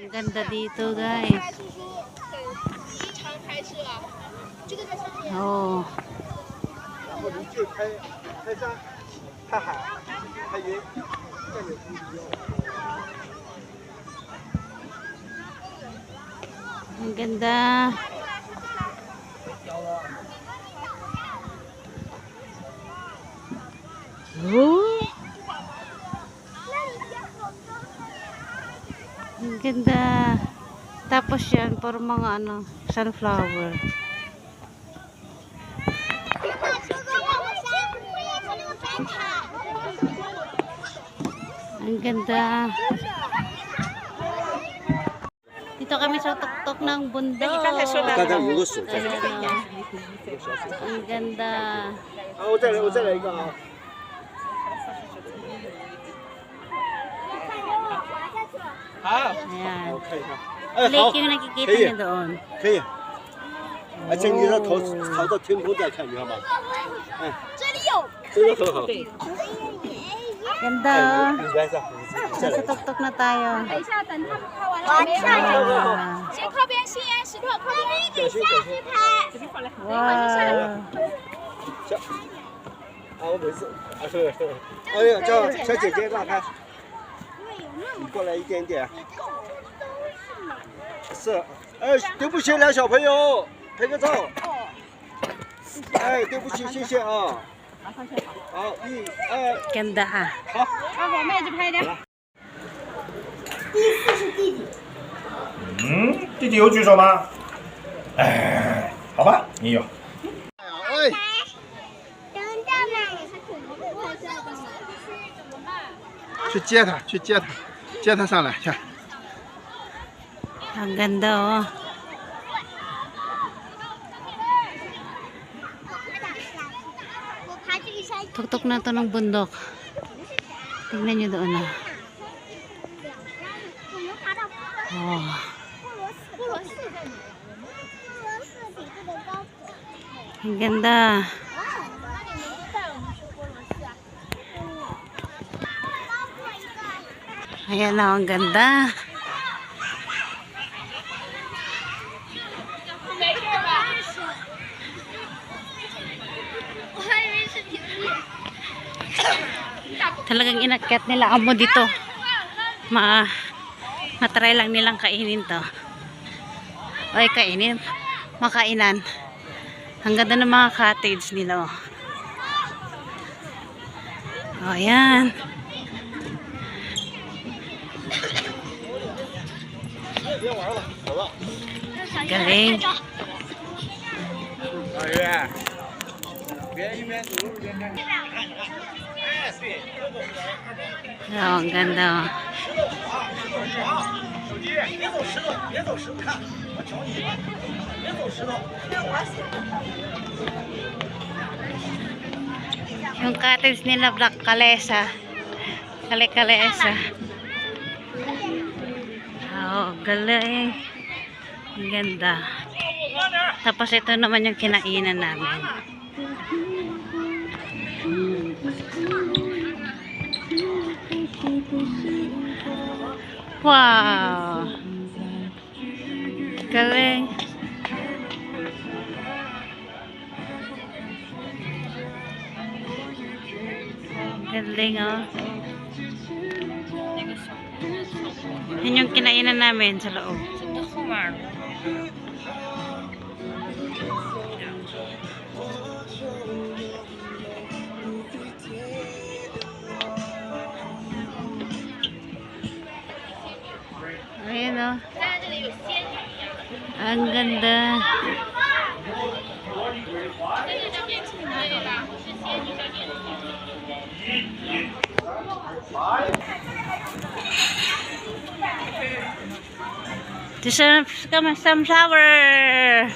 Ang ganda dito guys. Oh. Ang ganda. Oh. Ganda. Tapos yan, for mga ano, sunflower. Ang ganda. Dito kami sa tuktok ng bundok. Ayan, oh. Ang ganda. 好，我看一下。哎，可以，可以。这里有。这是躲躲。等一下，等他们拍完了，我们再拍。先靠边，新岩石头，靠边。必。这边。呀，叫小姐姐拉开。你过来一点点。是。哎，对不起，两小朋友，拍个照。哎，对不起，谢谢啊。好，一二，Ganda ah. 好。嗯，弟弟有举手吗？哎，好吧，你有。哎，去接他，去接他，接他上来，去。 Ang ganda oh. Tuktok na to ng bundok. Tingnan nyo doon ah. Oh. Ang ganda. Ayan na, ang ganda. Talagang inakyat nila amo dito. Ma matry lang nilang kainin to. Ay, kainin. Makainan. Ang ganda ng mga cottage nila. Oh, oh yan. Galing. 老岳，别一边走一边看。 Oh, ang ganda. oh. 手机，别走石头，别走石头，看，我瞧你，别走石头。 Yung cottage nila Black Kalesa. Kale Kalesa. Oh, galing. Ang ganda. Tapos ito naman yung kinainan namin. Wow! Galing. Galing oh. Yan yung kinainan namin sa loob. Ayan o. Oh. Ang ganda. Bye come sunflower.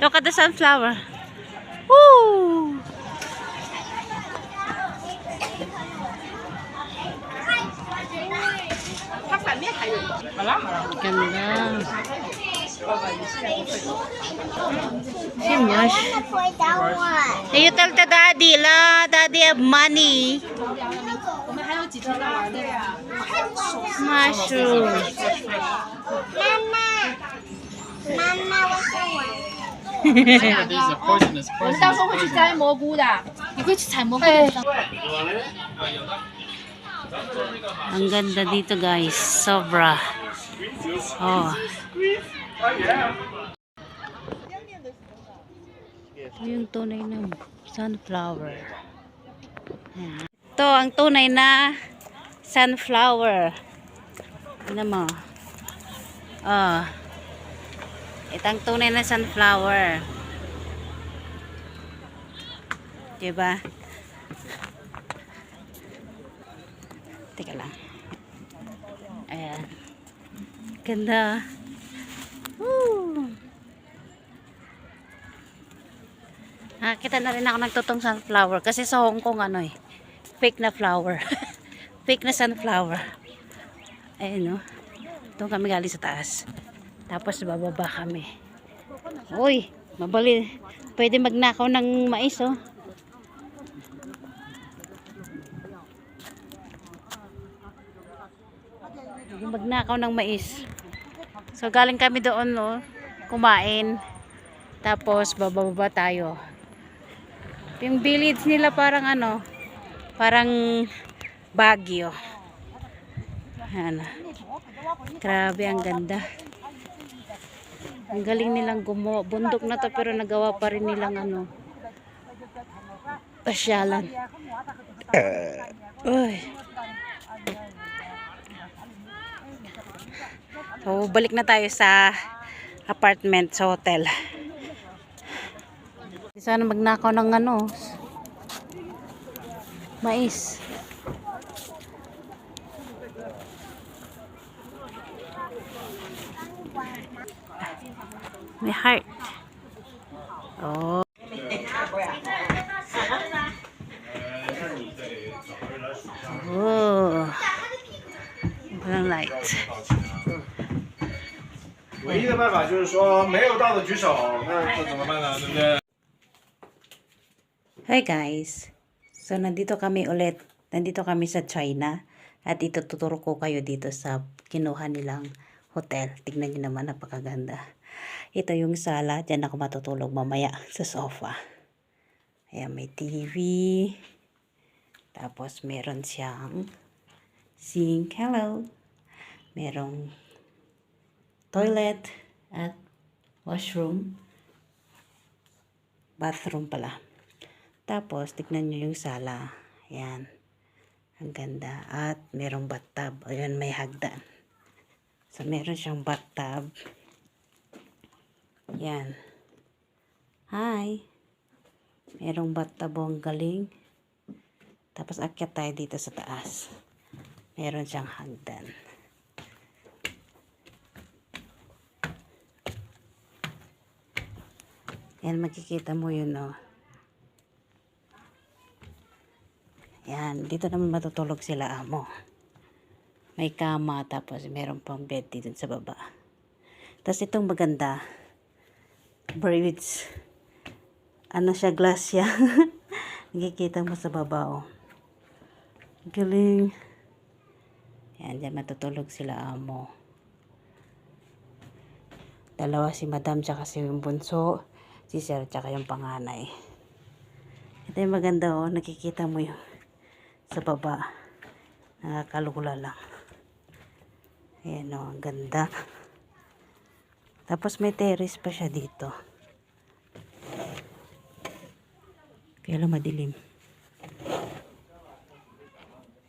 Look at the sunflower. Woo! Ganda. Si Mush. Hey, you tell the daddy la, have money. Mushroom. Mama. Mama, These are poisonous, 我们 poisonous, 到时候会去 poisonous. 摘蘑菇的。你会去采蘑菇的？Ang ganda dito guys. Sobra. Oh. Yung tunay ng sunflower. Ito ang tunay na sunflower. Ano mo? Oh. Ito ang tunay na sunflower. Diba? Teka lang. Ayan. Ganda. Woo! Nakakita na rin ako nagtutong sunflower kasi sa Hong Kong ano eh. Fake na flower. Fake na sunflower. Ayun no. Doon kami galing sa taas. Tapos bababa kami. Uy, mabali. Pwede magnakaw ng mais oh. Yung magnakaw ng mais. So galing kami doon no, kumain. Tapos bababa tayo. Yung village nila parang ano, parang Baguio. Ano. Grabe ang ganda. Ang galing nilang gumawa. Bundok na to pero nagawa pa rin nilang ano. Pasyalan. Uy. So, balik na tayo sa apartment, sa hotel. Sana magnakaw ng ano, mais. May heart. Oh. Oh. Walang light. 唯一的办法就是说，没有到的举手，那这怎么办呢？对不对？ Hi guys! So, nandito kami ulit. Nandito kami sa China. At ituturo ko kayo dito sa kinuha nilang hotel. Tignan nyo naman, napakaganda. Ito yung sala. Diyan ako matutulog mamaya sa sofa. Ayan, may TV. Tapos, meron siyang sink. Hello! Merong toilet at washroom. Bathroom pala. Tapos, tignan nyo yung sala. Ayan. Ang ganda. At merong bathtub. Ayan, may hagdan. So, meron siyang bathtub. Ayan. Hi. Merong bathtub ang galing. Tapos, akyat tayo dito sa taas. Meron siyang hagdan. Ayan, makikita mo yun, oh. Yan, dito naman matutulog sila amo. May kama, tapos meron pang bed dito sa baba. Tapos itong maganda, braids. Ano siya, glass siya. Nakikita mo sa baba, oh. Galing. Yan, dyan matutulog sila amo. Dalawa si madam, tsaka si yung bunso, si sir, tsaka yung panganay. Ito yung maganda, oh. Nakikita mo yung sa baba. Nakakalula lang. Ayan o, ang ganda. Tapos may terrace pa siya dito. Kaya lang madilim.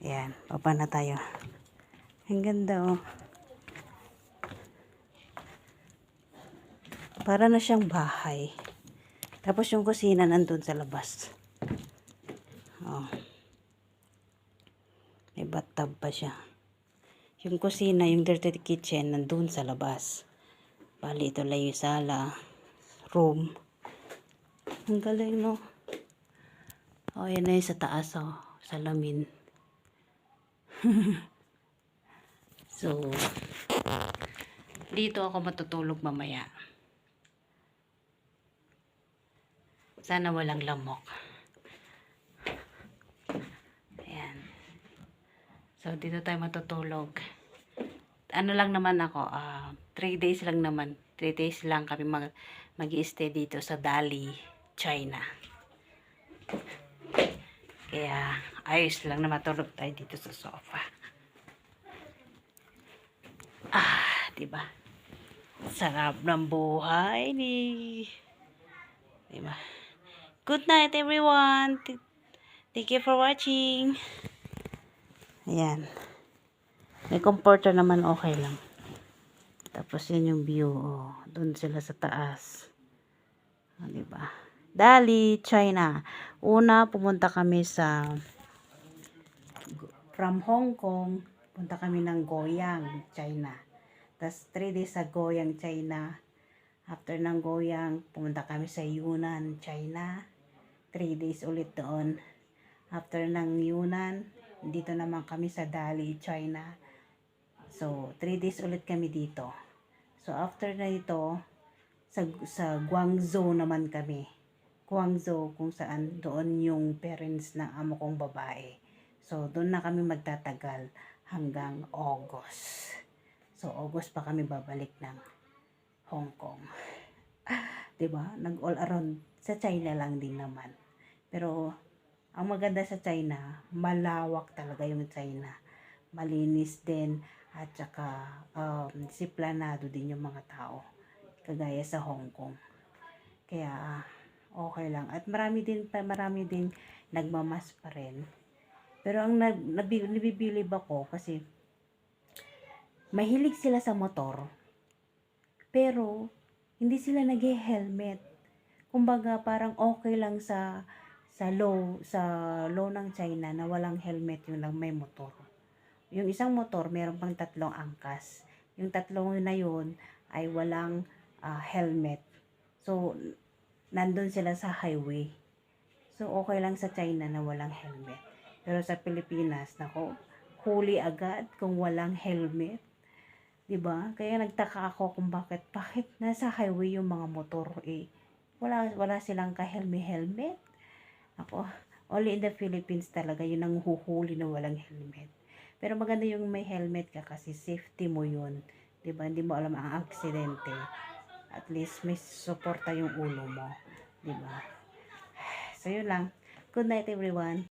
Ayan, baba na tayo. Ang ganda oh. Para na siyang bahay. Tapos yung kusina nandun sa labas. Oh. May bathtub pa siya. Yung kusina, yung dirty kitchen, nandun sa labas. Bali, ito lang yung sala, room. Ang galing, no? O, oh, yan na sa taas, oh. Salamin. so, dito ako matutulog mamaya. Sana walang lamok. So, dito tayo matutulog. Ano lang naman ako, ah, 3 days lang naman. 3 days lang kami mag, mag stay dito sa Dali, China. Kaya ayos lang na matulog tayo dito sa sofa. Ah, 'di ba? Sarap ng buhay ni 'di ba? Good night everyone. Th- Thank you for watching. Ayan. May comforter naman okay lang. Tapos yan yung view. Oh. Doon sila sa taas. Oh, di ba? Dali, China. Una, pumunta kami sa from Hong Kong, punta kami ng Goyang, China. Tapos 3 days sa Goyang, China. After ng Goyang, pumunta kami sa Yunnan, China. 3 days ulit doon. After ng Yunnan, dito naman kami sa Dali, China. So, 3 days ulit kami dito. So, after na ito, sa, sa Guangzhou naman kami. Guangzhou, kung saan doon yung parents ng amo kong babae. So, doon na kami magtatagal hanggang August. So, August pa kami babalik ng Hong Kong. 'Di ba? Nag all around sa China lang din naman. Pero ang maganda sa China, malawak talaga yung China. Malinis din at saka um, disiplinado din yung mga tao. Kagaya sa Hong Kong. Kaya okay lang. At marami din marami din nagmamas pa rin. Pero ang nag, nabi, nabibilib ako kasi mahilig sila sa motor. Pero hindi sila nag-helmet. Kumbaga parang okay lang sa sa low sa low ng China na walang helmet yung lang may motor. Yung isang motor meron pang tatlong angkas. Yung tatlong na yun ay walang ah, helmet. So nandun sila sa highway. So okay lang sa China na walang helmet. Pero sa Pilipinas, nako, huli agad kung walang helmet. 'Di ba? Kaya nagtaka ako kung bakit bakit nasa highway yung mga motor eh. Wala wala silang ka-helmet helmet. Ako, only in the Philippines talaga yun ang huhuli na walang helmet. Pero maganda yung may helmet ka kasi safety mo yun. 'Di ba? Hindi mo alam ang aksidente. At least may suporta yung ulo mo. 'Di ba? So yun lang. Good night everyone.